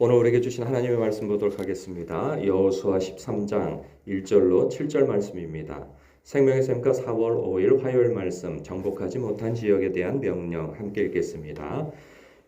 오늘 우리에게 주신 하나님의 말씀 보도록 하겠습니다. 여호수아 13장 1절로 7절 말씀입니다. 생명의 샘과 4월 5일 화요일 말씀 정복하지 못한 지역에 대한 명령 함께 읽겠습니다.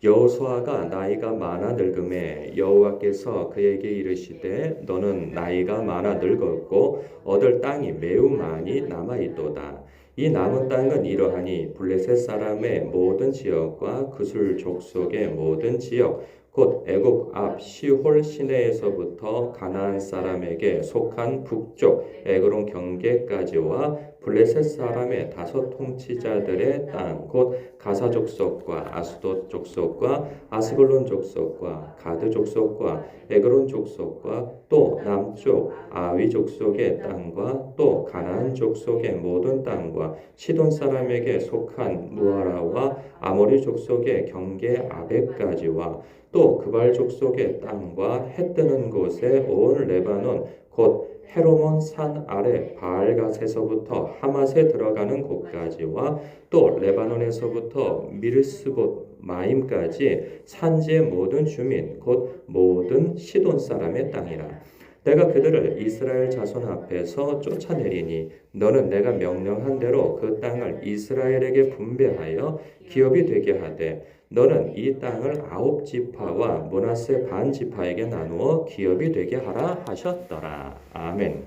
여호수아가 나이가 많아 늙음에 여호와께서 그에게 이르시되 너는 나이가 많아 늙었고 얻을 땅이 매우 많이 남아 있도다. 이 남은 땅은 이러하니 블레셋 사람의 모든 지역과 그술 족 속의 모든 지역 곧 애굽 앞 시홀 시내에서부터 가나안 사람에게 속한 북쪽 에그론 경계까지와 블레셋 사람의 다섯 통치자들의 땅 곧 가사 족속과 아스돗 족속과 아스글론 족속과 가드 족속과 에그론 족속과 또 남쪽 아위 족속의 땅과 또 가나안 족속의 모든 땅과 시돈 사람에게 속한 무아라와 아모리 족속의 경계 아베까지와 또 그발 족속의 땅과 해 뜨는 곳에 온 레바논 곧 헤로몬 산 아래 바알갓에서부터 하맛에 들어가는 곳까지와 또 레바논에서부터 미르스봇 마임까지 산지의 모든 주민 곧 모든 시돈 사람의 땅이라. 내가 그들을 이스라엘 자손 앞에서 쫓아내리니 너는 내가 명령한 대로 그 땅을 이스라엘에게 분배하여 기업이 되게 하되 너는 이 땅을 아홉 지파와 모나세 반 지파에게 나누어 기업이 되게 하라 하셨더라. 아멘.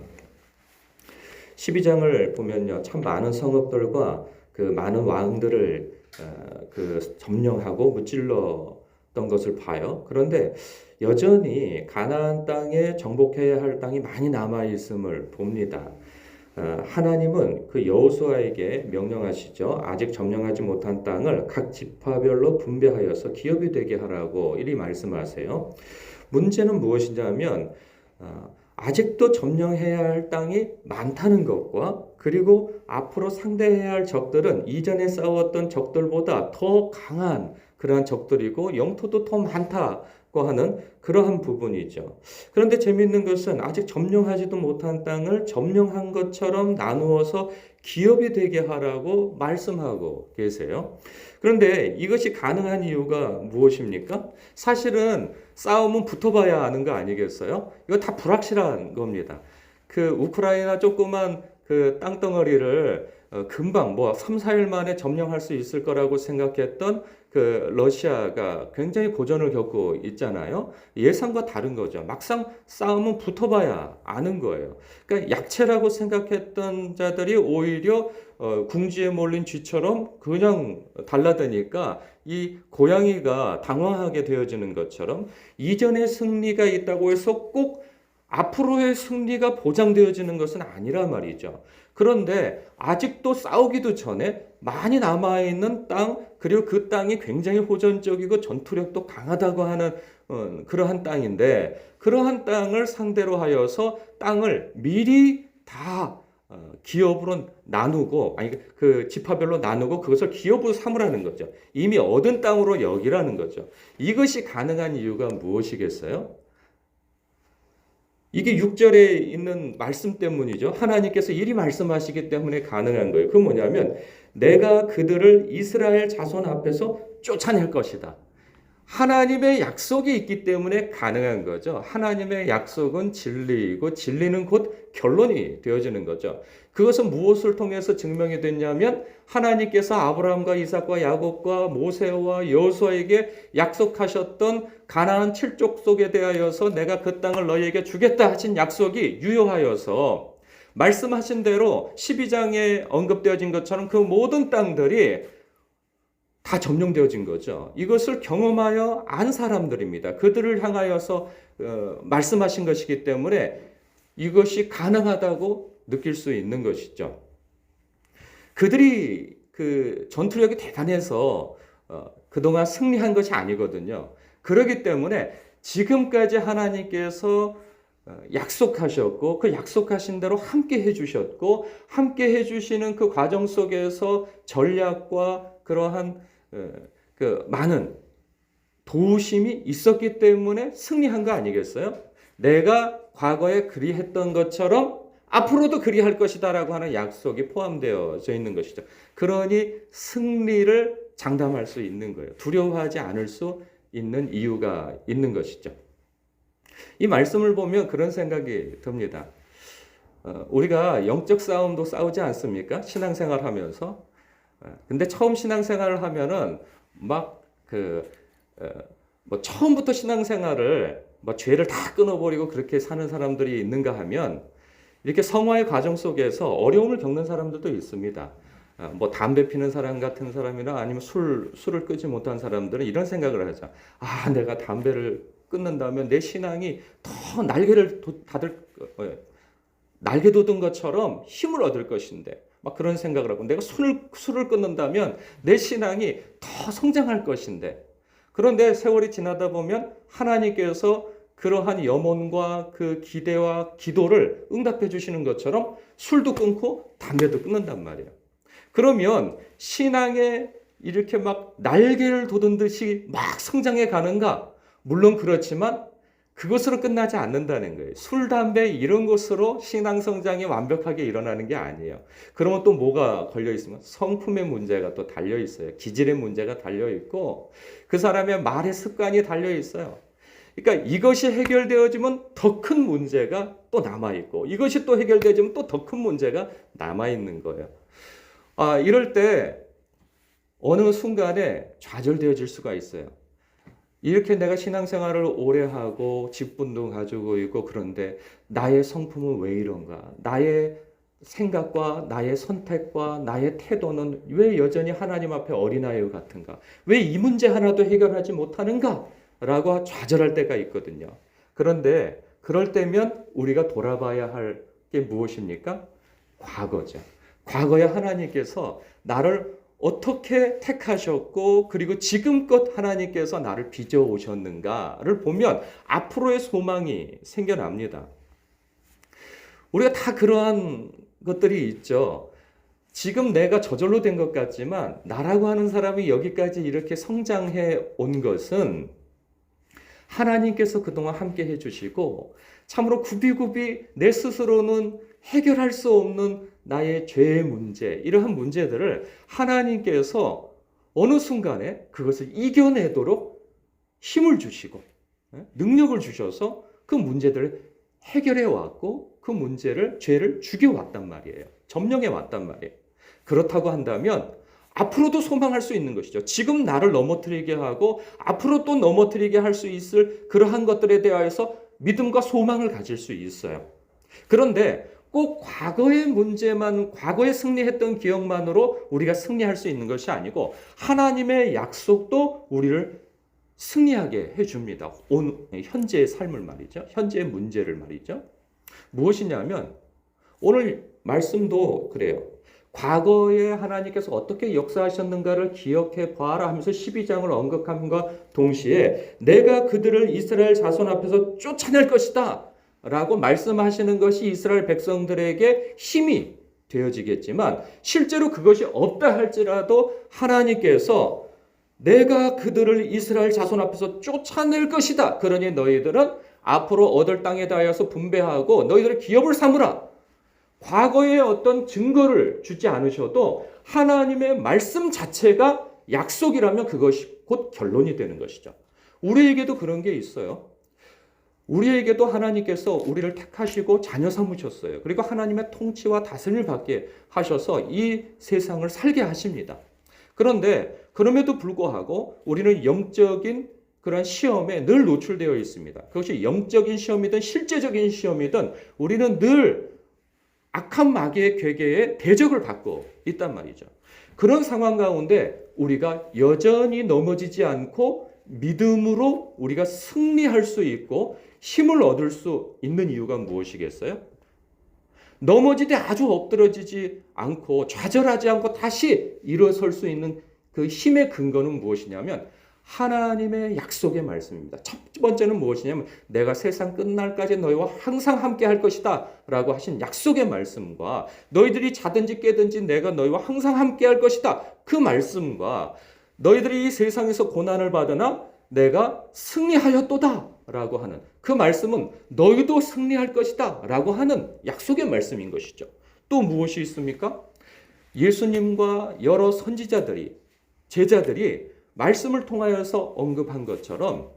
12장을 보면요. 참 많은 성읍들과 그 많은 왕들을 어, 그 점령하고 무찔렀던 것을 봐요. 그런데 여전히 가나안 땅에 정복해야 할 땅이 많이 남아 있음을 봅니다. 어, 하나님은 그 여호수아에게 명령하시죠. 아직 점령하지 못한 땅을 각 지파별로 분배하여서 기업이 되게 하라고 이리 말씀하세요. 문제는 무엇이냐면 어, 아직도 점령해야 할 땅이 많다는 것과 그리고 앞으로 상대해야 할 적들은 이전에 싸웠던 적들보다 더 강한 그러한 적들이고 영토도 더 많다고 하는 그러한 부분이죠. 그런데 재미있는 것은 아직 점령하지도 못한 땅을 점령한 것처럼 나누어서 기업이 되게 하라고 말씀하고 계세요. 그런데 이것이 가능한 이유가 무엇입니까? 사실은 싸움은 붙어봐야 아는 거 아니겠어요? 이거 다 불확실한 겁니다. 그 우크라이나 조그만 그 땅덩어리를 어, 금방 뭐 3, 4일 만에 점령할 수 있을 거라고 생각했던 그 러시아가 굉장히 고전을 겪고 있잖아요. 예상과 다른 거죠. 막상 싸움은 붙어봐야 아는 거예요. 그러니까 약체라고 생각했던 자들이 오히려 어, 궁지에 몰린 쥐처럼 그냥 달라드니까 이 고양이가 당황하게 되어지는 것처럼 이전의 승리가 있다고 해서 꼭 앞으로의 승리가 보장되어지는 것은 아니라 말이죠. 그런데 아직도 싸우기도 전에 많이 남아있는 땅, 그리고 그 땅이 굉장히 호전적이고 전투력도 강하다고 하는 어, 그러한 땅인데, 그러한 땅을 상대로 하여서 땅을 미리 다 어, 기업으로 나누고, 아니, 그 지파별로 나누고 그것을 기업으로 삼으라는 거죠. 이미 얻은 땅으로 여기라는 거죠. 이것이 가능한 이유가 무엇이겠어요? 이게 6절에 있는 말씀 때문이죠. 하나님께서 이리 말씀하시기 때문에 가능한 거예요. 그 뭐냐면 내가 그들을 이스라엘 자손 앞에서 쫓아낼 것이다. 하나님의 약속이 있기 때문에 가능한 거죠. 하나님의 약속은 진리이고 진리는 곧 결론이 되어지는 거죠. 그것은 무엇을 통해서 증명이 됐냐면 하나님께서 아브라함과 이삭과 야곱과 모세와 여호수아에게 약속하셨던 가나안 칠족 속에 대하여서 내가 그 땅을 너희에게 주겠다 하신 약속이 유효하여서 말씀하신 대로 12장에 언급되어진 것처럼 그 모든 땅들이 다 점령되어진 거죠. 이것을 경험하여 안 사람들입니다. 그들을 향하여서 어, 말씀하신 것이기 때문에 이것이 가능하다고 느낄 수 있는 것이죠. 그들이 그 전투력이 대단해서 어, 그동안 승리한 것이 아니거든요. 그렇기 때문에 지금까지 하나님께서 어, 약속하셨고 그 약속하신 대로 함께 해주셨고 함께 해주시는 그 과정 속에서 전략과 그러한 어, 그 많은 도우심이 있었기 때문에 승리한 거 아니겠어요? 내가 과거에 그리했던 것처럼 앞으로도 그리할 것이다라고 하는 약속이 포함되어져 있는 것이죠. 그러니 승리를 장담할 수 있는 거예요. 두려워하지 않을 수 있는 이유가 있는 것이죠. 이 말씀을 보면 그런 생각이 듭니다. 어, 우리가 영적 싸움도 싸우지 않습니까? 신앙생활 하면서. 어, 근데 처음 신앙생활을 하면은 막그 어, 뭐 처음부터 신앙생활을 뭐 죄를 다 끊어버리고 그렇게 사는 사람들이 있는가 하면 이렇게 성화의 과정 속에서 어려움을 겪는 사람들도 있습니다. 어, 뭐 담배 피는 사람 같은 사람이나 아니면 술 술을 끄지 못한 사람들은 이런 생각을 하죠. 아, 내가 담배를 끊는다면 내 신앙이 더 날개를 도- 닫을 어, 날개 돋은 것처럼 힘을 얻을 것인데 막 그런 생각을 하고 내가 술을 술을 끊는다면 내 신앙이 더 성장할 것인데 그런데 세월이 지나다 보면 하나님께서 그러한 염원과 그 기대와 기도를 응답해 주시는 것처럼 술도 끊고 담배도 끊는단 말이에요. 그러면 신앙에 이렇게 막 날개를 돋은 듯이 막 성장해 가는가? 물론 그렇지만 그것으로 끝나지 않는다는 거예요. 술, 담배 이런 것으로 신앙 성장이 완벽하게 일어나는 게 아니에요. 그러면 또 뭐가 걸려 있으면 성품의 문제가 또 달려 있어요. 기질의 문제가 달려 있고 그 사람의 말의 습관이 달려 있어요. 그러니까 이것이 해결되어지면 더 큰 문제가 또 남아 있고 이것이 또 해결되어지면 또 더 큰 문제가 남아 있는 거예요. 아, 이럴 때 어느 순간에 좌절되어질 수가 있어요. 이렇게 내가 신앙생활을 오래 하고 직분도 가지고 있고 그런데 나의 성품은 왜 이런가? 나의 생각과 나의 선택과 나의 태도는 왜 여전히 하나님 앞에 어린아이 같은가? 왜 이 문제 하나도 해결하지 못하는가? 라고 좌절할 때가 있거든요. 그런데 그럴 때면 우리가 돌아봐야 할 게 무엇입니까? 과거죠. 과거에 하나님께서 나를 어떻게 택하셨고 그리고 지금껏 하나님께서 나를 빚어 오셨는가를 보면 앞으로의 소망이 생겨납니다. 우리가 다 그러한 것들이 있죠. 지금 내가 저절로 된 것 같지만 나라고 하는 사람이 여기까지 이렇게 성장해 온 것은 하나님께서 그동안 함께 해주시고 참으로 굽이굽이 내 스스로는 해결할 수 없는 나의 죄의 문제, 이러한 문제들을 하나님께서 어느 순간에 그것을 이겨내도록 힘을 주시고 예, 능력을 주셔서 그 문제들을 해결해 왔고 그 문제를 죄를 죽여 왔단 말이에요. 점령해 왔단 말이에요. 그렇다고 한다면 앞으로도 소망할 수 있는 것이죠. 지금 나를 넘어뜨리게 하고 앞으로 또 넘어뜨리게 할 수 있을 그러한 것들에 대하여서 믿음과 소망을 가질 수 있어요. 그런데 꼭 과거의 문제만, 과거에 승리했던 기억만으로 우리가 승리할 수 있는 것이 아니고 하나님의 약속도 우리를 승리하게 해줍니다. 온, 현재의 삶을 말이죠. 현재의 문제를 말이죠. 무엇이냐면 오늘 말씀도 그래요. 과거에 하나님께서 어떻게 역사하셨는가를 기억해 봐라 하면서 12장을 언급함과 동시에 내가 그들을 이스라엘 자손 앞에서 쫓아낼 것이다 라고 말씀하시는 것이 이스라엘 백성들에게 힘이 되어지겠지만 실제로 그것이 없다 할지라도 하나님께서 내가 그들을 이스라엘 자손 앞에서 쫓아낼 것이다. 그러니 너희들은 앞으로 얻을 땅에 대하여서 분배하고 너희들의 기업을 삼으라. 과거의 어떤 증거를 주지 않으셔도 하나님의 말씀 자체가 약속이라면 그것이 곧 결론이 되는 것이죠. 우리에게도 그런 게 있어요. 우리에게도 하나님께서 우리를 택하시고 자녀 삼으셨어요. 그리고 하나님의 통치와 다스림을 받게 하셔서 이 세상을 살게 하십니다. 그런데 그럼에도 불구하고 우리는 영적인 그런 시험에 늘 노출되어 있습니다. 그것이 영적인 시험이든 실제적인 시험이든 우리는 늘 악한 마귀의 괴계에 대적을 받고 있단 말이죠. 그런 상황 가운데 우리가 여전히 넘어지지 않고 믿음으로 우리가 승리할 수 있고 힘을 얻을 수 있는 이유가 무엇이겠어요? 넘어지되 아주 엎드러지지 않고 좌절하지 않고 다시 일어설 수 있는 그 힘의 근거는 무엇이냐면 하나님의 약속의 말씀입니다. 첫 번째는 무엇이냐면 내가 세상 끝날까지 너희와 항상 함께 할 것이다 라고 하신 약속의 말씀과 너희들이 자든지 깨든지 내가 너희와 항상 함께 할 것이다 그 말씀과 너희들이 이 세상에서 고난을 받으나 내가 승리하였도다 라고 하는 그 말씀은 너희도 승리할 것이다 라고 하는 약속의 말씀인 것이죠. 또 무엇이 있습니까? 예수님과 여러 선지자들이 제자들이 말씀을 통하여서 언급한 것처럼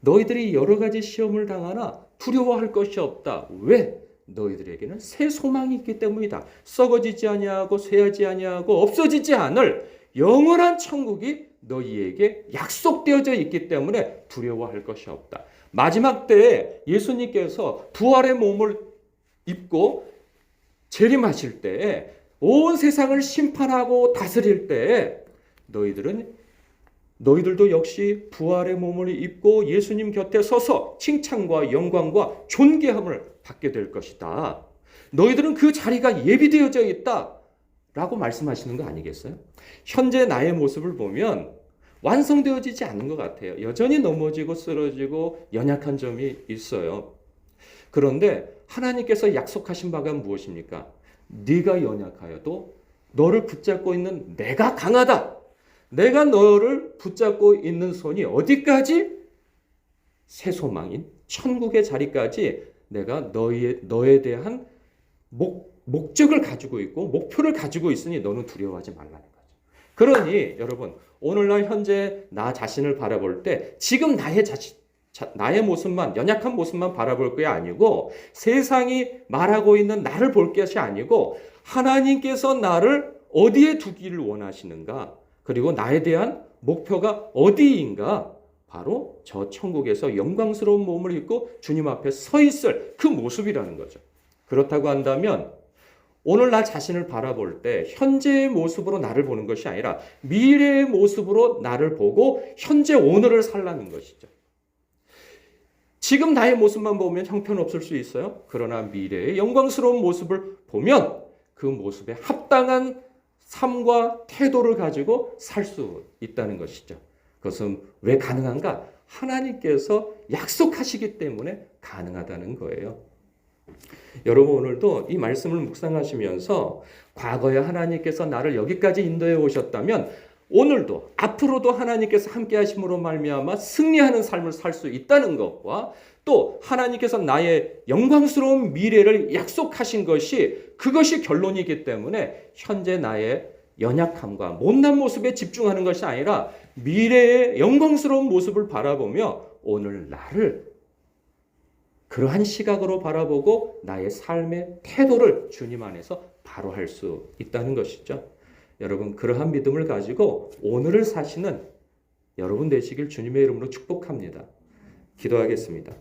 너희들이 여러 가지 시험을 당하나 두려워할 것이 없다. 왜? 너희들에게는 새 소망이 있기 때문이다. 썩어지지 아니하고 쇠하지 아니하고 없어지지 않을 영원한 천국이 너희에게 약속되어져 있기 때문에 두려워할 것이 없다. 마지막 때에 예수님께서 부활의 몸을 입고 재림하실 때에 온 세상을 심판하고 다스릴 때에 너희들은 너희들도 역시 부활의 몸을 입고 예수님 곁에 서서 칭찬과 영광과 존귀함을 받게 될 것이다. 너희들은 그 자리가 예비되어져 있다. 라고 말씀하시는 거 아니겠어요? 현재 나의 모습을 보면 완성되어지지 않는 것 같아요. 여전히 넘어지고 쓰러지고 연약한 점이 있어요. 그런데 하나님께서 약속하신 바가 무엇입니까? 네가 연약하여도 너를 붙잡고 있는 내가 강하다. 내가 너를 붙잡고 있는 손이 어디까지? 새 소망인 천국의 자리까지 내가 너의, 너에 대한 목, 목적을 가지고 있고 목표를 가지고 있으니 너는 두려워하지 말라는 거죠. 그러니 여러분 오늘날 현재 나 자신을 바라볼 때 지금 나의 자신 자, 나의 모습만 연약한 모습만 바라볼 게 아니고 세상이 말하고 있는 나를 볼 것이 아니고 하나님께서 나를 어디에 두기를 원하시는가 그리고 나에 대한 목표가 어디인가 바로 저 천국에서 영광스러운 몸을 입고 주님 앞에 서 있을 그 모습이라는 거죠. 그렇다고 한다면 오늘 나 자신을 바라볼 때 현재의 모습으로 나를 보는 것이 아니라 미래의 모습으로 나를 보고 현재 오늘을 살라는 것이죠. 지금 나의 모습만 보면 형편없을 수 있어요. 그러나 미래의 영광스러운 모습을 보면 그 모습에 합당한 삶과 태도를 가지고 살 수 있다는 것이죠. 그것은 왜 가능한가? 하나님께서 약속하시기 때문에 가능하다는 거예요. 여러분 오늘도 이 말씀을 묵상하시면서 과거에 하나님께서 나를 여기까지 인도해 오셨다면 오늘도 앞으로도 하나님께서 함께 하심으로 말미암아 승리하는 삶을 살 수 있다는 것과 또 하나님께서 나의 영광스러운 미래를 약속하신 것이 그것이 결론이기 때문에 현재 나의 연약함과 못난 모습에 집중하는 것이 아니라 미래의 영광스러운 모습을 바라보며 오늘 나를 그러한 시각으로 바라보고 나의 삶의 태도를 주님 안에서 바로 할 수 있다는 것이죠. 여러분 그러한 믿음을 가지고 오늘을 사시는 여러분 되시길 주님의 이름으로 축복합니다. 기도하겠습니다.